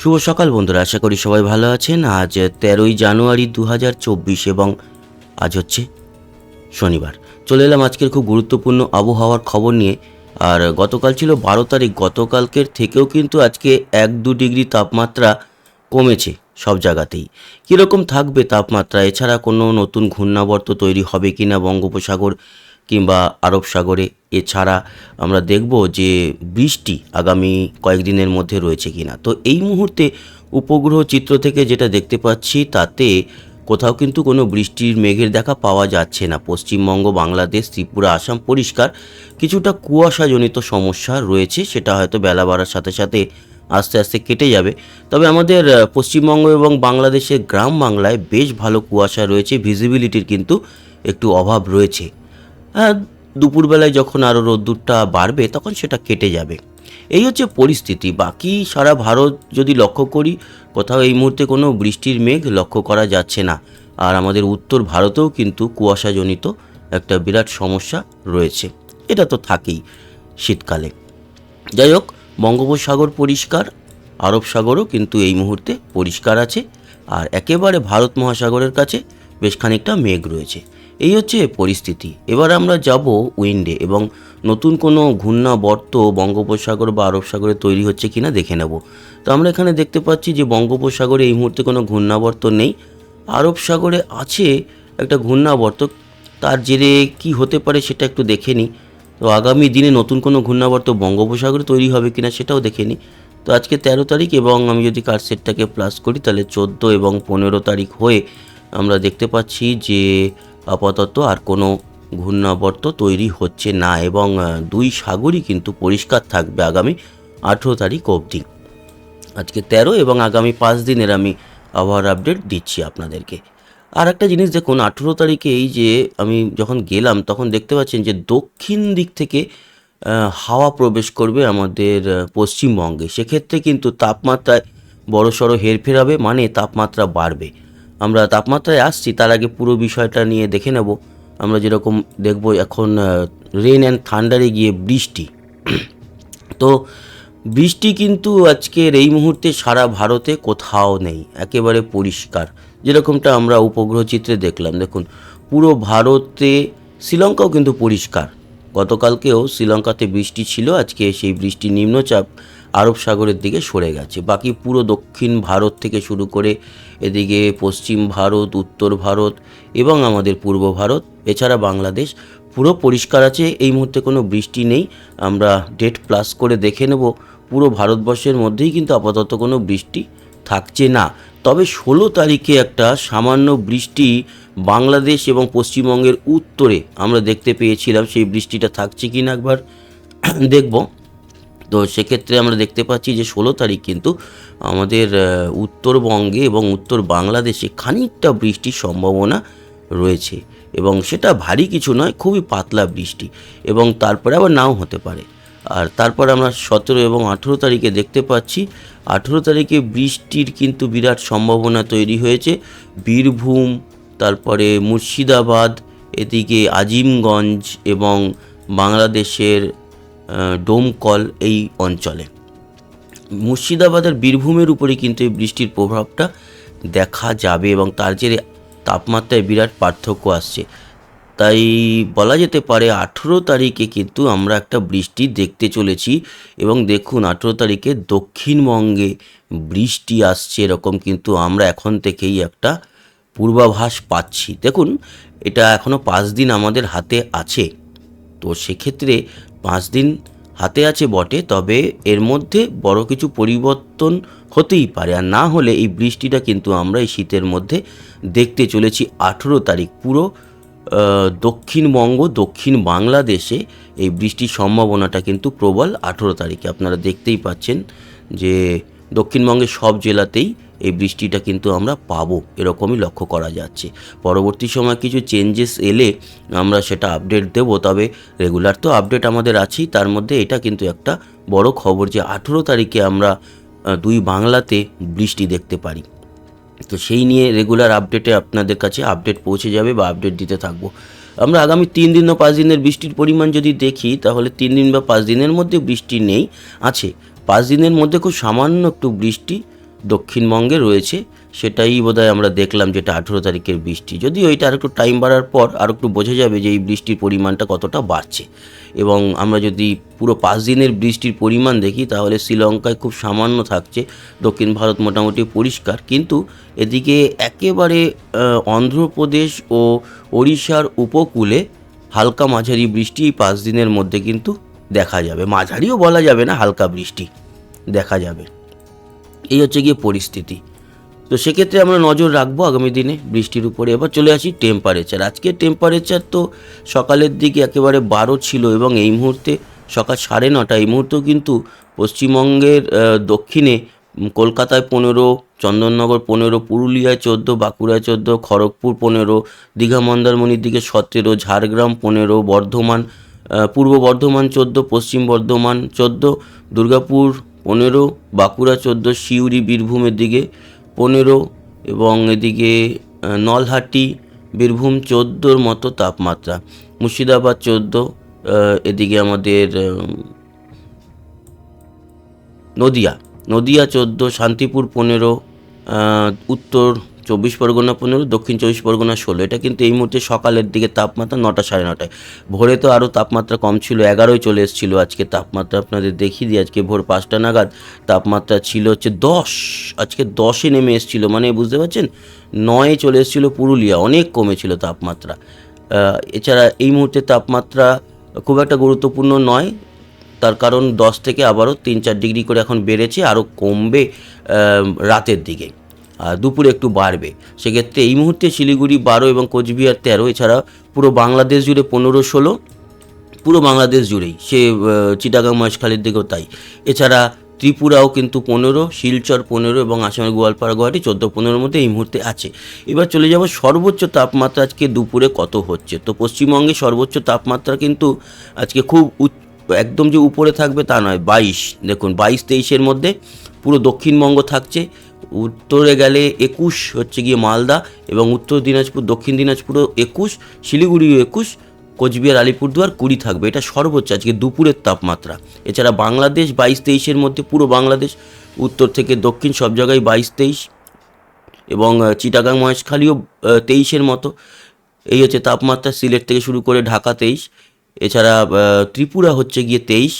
শুভ সকাল বন্ধুরা, আশা করি সবাই ভালো আছেন। আজ তেরোই জানুয়ারি দু হাজার চব্বিশ এবং আজ হচ্ছে শনিবার। চলে এলাম আজকের খুব গুরুত্বপূর্ণ আবহাওয়ার খবর নিয়ে। আর গতকাল ছিল বারো তারিখ, গতকালকের থেকেও কিন্তু আজকে এক দু ডিগ্রি তাপমাত্রা কমেছে সব জায়গাতেই। কীরকম থাকবে তাপমাত্রা? এছাড়া কোনো নতুন ঘূর্ণাবর্ত তৈরি হবে কি না বঙ্গোপসাগর কিংবা আরব সাগরে, এছাড়া আমরা দেখব যে বৃষ্টি আগামী কয়েকদিনের মধ্যে রয়েছে কিনা। তো এই মুহূর্তে উপগ্রহ চিত্র থেকে যেটা দেখতে পাচ্ছি, তাতে কোথাও কিন্তু কোনো বৃষ্টির মেঘের দেখা পাওয়া যাচ্ছে না। পশ্চিমবঙ্গ, বাংলাদেশ, ত্রিপুরা, আসাম পরিষ্কার। কিছুটা কুয়াশাজনিত সমস্যা রয়েছে, সেটা হয়তো বেলা বাড়ার সাথে সাথে আস্তে আস্তে কেটে যাবে। তবে আমাদের পশ্চিমবঙ্গ এবং বাংলাদেশের গ্রাম বাংলায় বেশ ভালো কুয়াশা রয়েছে ভিজিবিলিটির কিন্তু একটু অভাব রয়েছে। দুপুরবেলায় যখন আরও রোদ্দুরটা বাড়বে, তখন সেটা কেটে যাবে। এই হচ্ছে পরিস্থিতি। বাকি সারা ভারত যদি লক্ষ্য করি, কোথাও এই মুহূর্তে কোনো বৃষ্টির মেঘ লক্ষ্য করা যাচ্ছে না। আর আমাদের উত্তর ভারতেও কিন্তু কুয়াশাজনিত একটা বিরাট সমস্যা রয়েছে। এটা তো থাকেই শীতকালে। যাই হোক, বঙ্গোপসাগর পরিষ্কার, আরব সাগরও কিন্তু এই মুহূর্তে পরিষ্কার আছে। আর একেবারে ভারত মহাসাগরের কাছে বেশ খানিকটা মেঘ রয়েছে। এই হচ্ছে পরিস্থিতি। এবার আমরা যাব উইন্ডে এবং নতুন কোনো ঘূর্ণাবর্ত বঙ্গোপসাগর বা আরব সাগরে তৈরি হচ্ছে কিনা দেখে নেব। তো আমরা এখানে দেখতে পাচ্ছি যে বঙ্গোপসাগরে এই মুহূর্তে কোনো ঘূর্ণাবর্ত নেই। আরব সাগরে আছে একটা ঘূর্ণাবর্ত। তার জেরে কি হতে পারে সেটা একটু দেখে নিই। তো আগামী দিনে নতুন কোনো ঘূর্ণাবর্ত বঙ্গোপসাগরে তৈরি হবে কিনা সেটাও দেখে নিই। তো আজকে তেরো তারিখ এবং আমি যদি কার সেটটাকে প্লাস করি তাহলে চোদ্দ এবং পনেরো তারিখ হয়ে আমরা দেখতে পাচ্ছি যে আপাতত আর কোনো ঘূর্ণাবর্ত তৈরি হচ্ছে না এবং দুই সাগরই কিন্তু পরিষ্কার থাকবে আগামী আঠেরো তারিখ অবধি। আজকে তেরো এবং আগামী পাঁচ দিনের আমি আবহাওয়ার আপডেট দিচ্ছি আপনাদেরকে। আর একটা জিনিস দেখুন, আঠেরো তারিখে এই যে আমি যখন গেলাম, তখন দেখতে পাচ্ছেন যে দক্ষিণ দিক থেকে হাওয়া প্রবেশ করবে আমাদের পশ্চিমবঙ্গে। সেক্ষেত্রে কিন্তু তাপমাত্রায় বড় সড়ো হেরফের হবে মানে তাপমাত্রা বাড়বে। আমরা তাপমাত্রায় আসছি, তার আগে পুরো বিষয়টা নিয়ে দেখে নেব। আমরা যেরকম দেখব এখন রেন অ্যান্ড থান্ডারে গিয়ে বৃষ্টি। তো বৃষ্টি কিন্তু আজকের এই মুহূর্তে সারা ভারতে কোথাও নেই, একেবারে পরিষ্কার। যেরকমটা আমরা উপগ্রহ চিত্রে দেখলাম, দেখুন, পুরো ভারতে শ্রীলঙ্কাও কিন্তু পরিষ্কার। গতকালকেও শ্রীলঙ্কাতে বৃষ্টি ছিল, আজকে সেই বৃষ্টি নিম্নচাপ। আরব সাগরের দিকে সরে গেছে। বাকি পুরো দক্ষিণ ভারত থেকে শুরু করে এদিকে পশ্চিম ভারত, উত্তর ভারত এবং আমাদের পূর্ব ভারত, এছাড়া বাংলাদেশ পুরো পরিষ্কার আছে। এই মুহূর্তে কোনো বৃষ্টি নেই। আমরা ডেট প্লাস করে দেখে নেব। পুরো ভারতবর্ষের মধ্যেই কিন্তু আপাতত কোনো বৃষ্টি থাকছে না। তবে ষোলো তারিখে একটা সামান্য বৃষ্টি বাংলাদেশ এবং পশ্চিমবঙ্গের উত্তরে আমরা দেখতে পেয়েছিলাম। সেই বৃষ্টিটা থাকছে কি না একবার দেখব। তো সেক্ষেত্রে আমরা দেখতে পাচ্ছি যে ষোলো তারিখ কিন্তু আমাদের উত্তরবঙ্গে এবং উত্তর বাংলাদেশে খানিকটা বৃষ্টির সম্ভাবনা রয়েছে এবং সেটা ভারী কিছু নয়, খুবই পাতলা বৃষ্টি এবং তারপরে আবার নাও হতে পারে। আর তারপর আমরা সতেরো এবং আঠেরো তারিখে দেখতে পাচ্ছি, আঠেরো তারিখে বৃষ্টির কিন্তু বিরাট সম্ভাবনা তৈরি হয়েছে। বীরভূম, তারপরে মুর্শিদাবাদ, এদিকে আজিমগঞ্জ এবং বাংলাদেশের ডোমকল এই অঞ্চলে। মুর্শিদাবাদের বীরভূমের উপরে কিন্তু এই বৃষ্টির প্রভাবটা দেখা যাবে এবং তার জেরে তাপমাত্রায় বিরাট পার্থক্য আসছে। তাই বলা যেতে পারে আঠেরো তারিখে কিন্তু আমরা একটা বৃষ্টি দেখতে চলেছি এবং দেখুন আঠেরো তারিখে দক্ষিণবঙ্গে বৃষ্টি আসছে এরকম কিন্তু আমরা এখন থেকেই একটা পূর্বাভাস পাচ্ছি। দেখুন, এটা এখনও পাঁচ দিন আমাদের হাতে আছে। তো সেক্ষেত্রে পাঁচ দিন হাতে আছে বটে, তবে এর মধ্যে বড় কিছু পরিবর্তন হতেই পারে। আর না হলে এই বৃষ্টিটা কিন্তু আমরা এই শীতের মধ্যে দেখতে চলেছি। আঠেরো তারিখ পুরো দক্ষিণবঙ্গ, দক্ষিণ বাংলাদেশে এই বৃষ্টির সম্ভাবনাটা কিন্তু প্রবল। আঠেরো তারিখে আপনারা দেখতেই পাচ্ছেন যে দক্ষিণবঙ্গের সব জেলাতেই এই বৃষ্টিটা কিন্তু আমরা পাবো, এরকমই লক্ষ্য করা যাচ্ছে। পরবর্তী সময় কিছু চেঞ্জেস এলে আমরা সেটা আপডেট দেব, তবে রেগুলার তো আপডেট আমাদের আছেই, তার মধ্যে এটা কিন্তু একটা বড় খবর যে আঠেরো তারিখে আমরা দুই বাংলাতে বৃষ্টি দেখতে পারি। তো সেই নিয়ে রেগুলার আপডেটে আপনাদের কাছে আপডেট পৌঁছে যাবে বা আপডেট দিতে থাকব। আমরা আগামী তিন দিন বা পাঁচ দিনের বৃষ্টির পরিমাণ যদি দেখি, তাহলে তিন দিন বা পাঁচ দিনের মধ্যে বৃষ্টি নেই, আছে। পাঁচ দিনের মধ্যে খুব সামান্য একটু বৃষ্টি দক্ষিণবঙ্গে রয়েছে, সেটাই বোধহয় আমরা দেখলাম যেটা আঠেরো তারিখের বৃষ্টি। যদিও এটা আর একটু টাইম বাড়ার পর আর একটু বোঝা যাবে যে এই বৃষ্টির পরিমাণটা কতটা বাড়ছে। এবং আমরা যদি পুরো পাঁচ দিনের বৃষ্টির পরিমাণ দেখি, তাহলে শ্রীলঙ্কায় খুব সামান্য থাকছে, দক্ষিণ ভারত মোটামুটি পরিষ্কার। কিন্তু এদিকে একেবারে অন্ধ্রপ্রদেশ ও ওড়িশার উপকূলে হালকা মাঝারি বৃষ্টি এই পাঁচ দিনের মধ্যে কিন্তু দেখা যাবে। মাঝারিও বলা যাবে না, হালকা বৃষ্টি দেখা যাবে। এই হচ্ছে গিয়ে পরিস্থিতি। তো সেক্ষেত্রে আমরা নজর রাখব আগামী দিনে বৃষ্টির উপরে। এবার চলে আসি টেম্পারেচার আজকে টেম্পারেচার তো সকালের দিকে একেবারে বারো ছিল এবং এই মুহূর্তে সকাল সাড়ে নটা, এই মুহূর্তেও কিন্তু পশ্চিমবঙ্গের দক্ষিণে কলকাতায় পনেরো, চন্দননগর পনেরো, পুরুলিয়ায় চোদ্দ, বাঁকুড়ায় চোদ্দ, খড়গপুর পনেরো, দীঘা মন্দারমণির দিকে সতেরো, ঝাড়গ্রাম পনেরো, বর্ধমান পূর্ব বর্ধমান চোদ্দ, পশ্চিম বর্ধমান চোদ্দ, দুর্গাপুর পনেরো, বাঁকুড়া চোদ্দ, সিউড়ি, বীরভূমের দিকে পনেরো এবং এদিকে নলহাটি, বীরভূম চোদ্দোর মতো তাপমাত্রা। মুর্শিদাবাদ চোদ্দ এদিকে আমাদের নদিয়া। নদিয়া চোদ্দ, শান্তিপুর পনেরো উত্তর চব্বিশ পরগনা পনেরো, দক্ষিণ চব্বিশ পরগনা ষোলো। এটা কিন্তু এই মুহূর্তে সকালের দিকে তাপমাত্রা নটা সাড়ে নটায়। ভোরে তো আরও তাপমাত্রা কম ছিল, এগারোয় চলে এসেছিল আজকে। তাপমাত্রা আপনাদের দেখিয়ে দিই, আজকে ভোর পাঁচটা নাগাদ তাপমাত্রা ছিল হচ্ছে দশ, আজকে দশে নেমে এসেছিল। মানে বুঝতে পারছেন? নয়ে চলে এসেছিল পুরুলিয়া, অনেক কমেছিল তাপমাত্রা। এছাড়া এই মুহূর্তে তাপমাত্রা খুব একটা গুরুত্বপূর্ণ নয়। তার কারণ দশ থেকে আবারও তিন চার ডিগ্রি করে এখন বেড়েছে, আরও কমবে রাতের দিকে। দুপুরে একটু বাড়বে। সেক্ষেত্রে এই মুহূর্তে শিলিগুড়ি বারো এবং কোচবিহার তেরো, এছাড়া পুরো বাংলাদেশ জুড়ে পনেরো, ষোলো, পুরো বাংলাদেশ জুড়েই। সে চিটাগাং, মহেশখালীর দিকেও তাই। এছাড়া ত্রিপুরাও কিন্তু পনেরো, শিলচর পনেরো এবং আসামের গোয়ালপাড়া, গুয়াহাটি চোদ্দ, পনেরোর মধ্যে এই মুহূর্তে আছে। এবার চলে যাব সর্বোচ্চ তাপমাত্রা আজকে দুপুরে কত হচ্ছে? তো পশ্চিমবঙ্গে সর্বোচ্চ তাপমাত্রা কিন্তু আজকে খুব একদম যে উপরে থাকবে তা নয়, বাইশ। দেখুন, বাইশ, তেইশের মধ্যে পুরো দক্ষিণবঙ্গ থাকছে। উত্তরে গেলে একুশ হচ্ছে গিয়ে মালদা এবং উত্তর দিনাজপুর, দক্ষিণ দিনাজপুরও একুশ শিলিগুড়িও একুশ, কোচবিহার, আলিপুরদুয়ার কুড়ি থাকবে। এটা সর্বোচ্চ আজকে দুপুরের তাপমাত্রা। এছাড়া বাংলাদেশ বাইশ তেইশের মধ্যে পুরো বাংলাদেশ, উত্তর থেকে দক্ষিণ সব জায়গায় বাইশ তেইশ এবং চিটাগাং, মহেশখালীও তেইশের মতো। এই হচ্ছে তাপমাত্রা সিলেট থেকে শুরু করে ঢাকা তেইশ। এছাড়া ত্রিপুরা হচ্ছে গিয়ে তেইশ।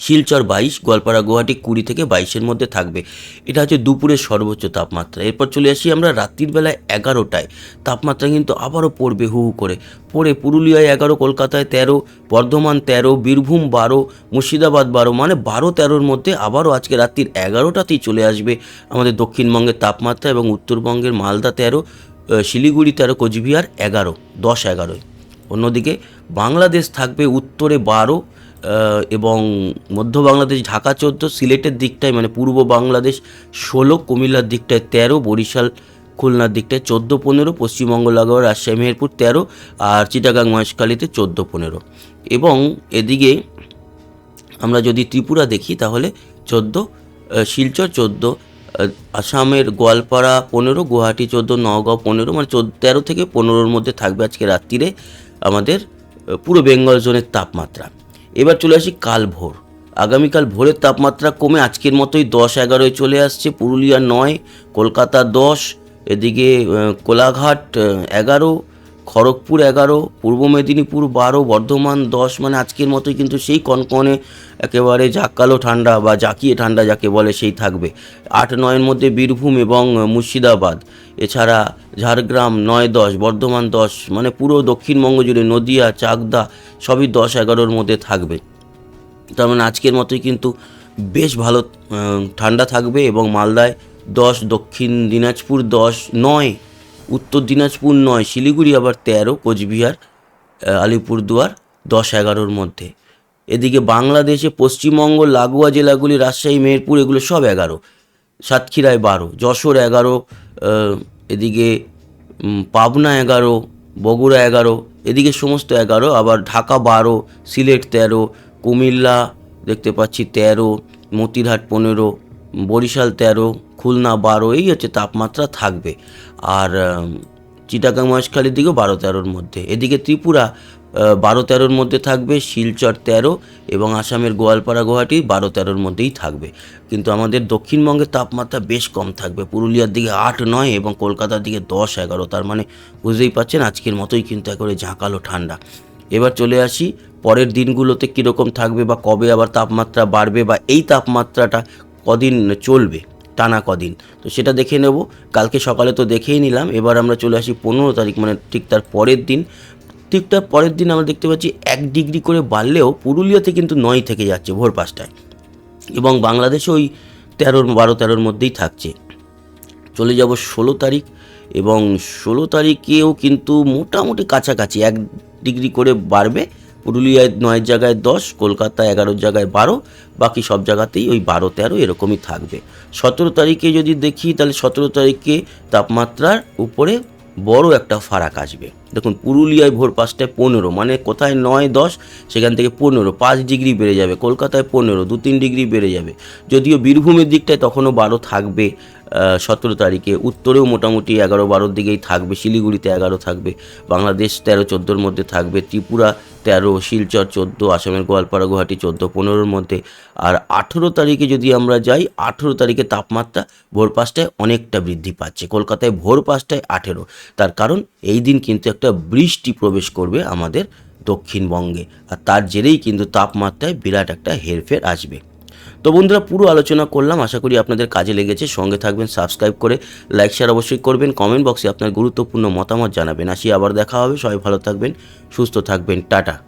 শিলচর বাইশ, গোয়ালপাড়া গুয়াহাটি কুড়ি থেকে বাইশের মধ্যে থাকবে। এটা হচ্ছে দুপুরের সর্বোচ্চ তাপমাত্রা। এরপর চলে আসি আমরা রাত্রির বেলায় এগারোটায়। তাপমাত্রা কিন্তু আবারও পড়বে হু হু করে। পড়ে পুরুলিয়ায় এগারো, কলকাতায় তেরো, বর্ধমান তেরো, বীরভূম বারো, মুর্শিদাবাদ বারো মানে বারো তেরোর মধ্যে আবারও আজকে রাত্রির এগারোটাতেই চলে আসবে আমাদের দক্ষিণবঙ্গের তাপমাত্রা এবং উত্তরবঙ্গের মালদা তেরো শিলিগুড়ি তেরো, কোচবিহার এগারো, দশ, এগারোয়। অন্যদিকে বাংলাদেশ থাকবে উত্তরে বারো এবং মধ্য বাংলাদেশ, ঢাকা চোদ্দ, সিলেটের দিকটায় মানে পূর্ব বাংলাদেশ ষোলো, কুমিল্লার দিকটায় তেরো, বরিশাল, খুলনার দিকটায় চোদ্দ, পনেরো, পশ্চিমবঙ্গ লাগোয়া রাজশাহী, মেহেরপুর তেরো আর চিটাগাং, মহেশখালীতে চোদ্দ, পনেরো। এবং এদিকে আমরা যদি ত্রিপুরা দেখি, তাহলে চোদ্দ শিলচর চোদ্দ আসামের গোয়ালপাড়া পনেরো, গুয়াহাটি চোদ্দ, নওগাঁও পনেরো মানে চোদ্দ, তেরো থেকে পনেরোর মধ্যে থাকবে আজকে রাত্রিরে আমাদের পুরো বেঙ্গল জোনের তাপমাত্রা। এবার চলে আসি কাল ভোর। আগামীকাল ভোরের তাপমাত্রা কমে আজকের মতোই দশ এগারোয় চলে আসছে, পুরুলিয়া নয়, কলকাতা দশ, এদিকে কোলাঘাট এগারো, খড়গপুর এগারো, পূর্ব মেদিনীপুর বারো, বর্ধমান দশ মানে আজকের মতোই কিন্তু সেই কনকনে একেবারে জাকালো ঠান্ডা বা জাকিয়ে ঠান্ডা যাকে বলে সেই থাকবে। আট, নয়ের মধ্যে বীরভূম এবং মুর্শিদাবাদ। এছাড়া ঝাড়গ্রাম নয় দশ, বর্ধমান দশ মানে পুরো দক্ষিণবঙ্গ জুড়ে নদিয়া, চাকদা সবই দশ এগারোর মধ্যে থাকবে। তার মানে আজকের মতোই কিন্তু বেশ ভালো ঠান্ডা থাকবে এবং মালদায় দশ, দক্ষিণ দিনাজপুর দশ, নয়, উত্তর দিনাজপুর নয়, শিলিগুড়ি আবার তেরো, কোচবিহার আলিপুরদুয়ার দশ এগারোর মধ্যে। এদিকে বাংলাদেশে পশ্চিমবঙ্গ, লাগোয়া জেলাগুলি, রাজশাহী, মেহেরপুর, এগুলো সব এগারো, সাতক্ষীরায় বারো, যশোর এগারো এদিকে পাবনা এগারো, বগুড়া এগারো, এদিকে সমস্ত এগারো, আবার ঢাকা বারো, সিলেট তেরো, কুমিল্লা দেখতে পাচ্ছি তেরো, মতিরহাট পনেরো, বরিশাল তেরো, খুলনা বারো, এই হচ্ছে তাপমাত্রা থাকবে। আর চিটাগাং মহেশখালীর দিকেও বারো তেরোর মধ্যে। এদিকে ত্রিপুরা বারো তেরোর মধ্যে থাকবে, শিলচর তেরো এবং আসামের গোয়ালপাড়া, গুয়াহাটি বারো তেরোর মধ্যেই থাকবে। কিন্তু আমাদের দক্ষিণবঙ্গের তাপমাত্রা বেশ কম থাকবে। পুরুলিয়ার দিকে আট, নয় এবং কলকাতার দিকে দশ, এগারো। তার মানে বুঝতেই পারছেন আজকের মতোই কিন্তু একেবারে ঝাঁকালো ঠান্ডা। এবার চলে আসি, পরের দিনগুলোতে কীরকম থাকবে বা কবে আবার তাপমাত্রা বাড়বে বা এই তাপমাত্রাটা কদিন চলবে? টানা কদিন। তো সেটা দেখে নেব। কালকে সকালে তো দেখেই নিলাম। এবার আমরা চলে আসি পনেরো তারিখ মানে ঠিক তার পরের দিন। ঠিক তার পরের দিন আমরা দেখতে পাচ্ছি এক ডিগ্রি করে বাড়লেও পুরুলিয়াতে কিন্তু নয় থেকে যাচ্ছে ভোর পাঁচটায়। এবং বাংলাদেশে ওই তেরোর বারো, তেরোর মধ্যেই থাকছে। চলে যাব ষোলো তারিখ এবং ষোলো তারিখেও কিন্তু মোটামুটি কাছাকাছি এক ডিগ্রি করে বাড়বে। পুরুলিয়ায় নয় জায়গায় দশ, কলকাতায় এগারো জায়গায় বারো, বাকি সব জায়গাতেই ওই বারো, তেরো এরকমই থাকবে। সতেরো তারিখে যদি দেখি, তাহলে সতেরো তারিখে তাপমাত্রার উপরে বড় একটা ফারাক আসবে। দেখুন, পুরুলিয়ায় ভোর পাঁচটায় পনেরো মানে কোথায় নয় দশ, সেখান থেকে পনেরো, পাঁচ ডিগ্রি বেড়ে যাবে, কলকাতায় পনেরো, দু তিন ডিগ্রি বেড়ে যাবে। যদিও বীরভূমের দিকটায় তখনও বারো থাকবে সতেরো তারিখে, উত্তরেও মোটামুটি এগারো বারোর দিকেই থাকবে, শিলিগুড়িতে এগারো থাকবে, বাংলাদেশ তেরো চোদ্দোর মধ্যে থাকবে, ত্রিপুরা তেরো, শিলচর চোদ্দ, আসামের গোয়ালপাড়া, গুয়াহাটি চোদ্দ, পনেরোর মধ্যে। আর আঠেরো তারিখে যদি আমরা যাই, আঠেরো তারিখে তাপমাত্রা ভোর পাঁচটায় অনেকটা বৃদ্ধি পাচ্ছে, কলকাতায় ভোর পাঁচটায় আঠেরো। তার কারণ, এই দিন কিন্তু একটা বৃষ্টি প্রবেশ করবে আমাদের দক্ষিণবঙ্গে। আর তার জেরেই কিন্তু তাপমাত্রায় বিরাট একটা হেরফের আসবে। তো বন্ধুরা, পুরো আলোচনা করলাম। আশা করি আপনাদের কাজে লেগেছে। সঙ্গে থাকবেন, সাবস্ক্রাইব করে লাইক, শেয়ার অবশ্যই করবেন। কমেন্ট বক্সে আপনার গুরুত্বপূর্ণ মতামত জানাবেন। আসি, আবার দেখা হবে। সবাই ভালো থাকবেন, সুস্থ থাকবেন। টাটা।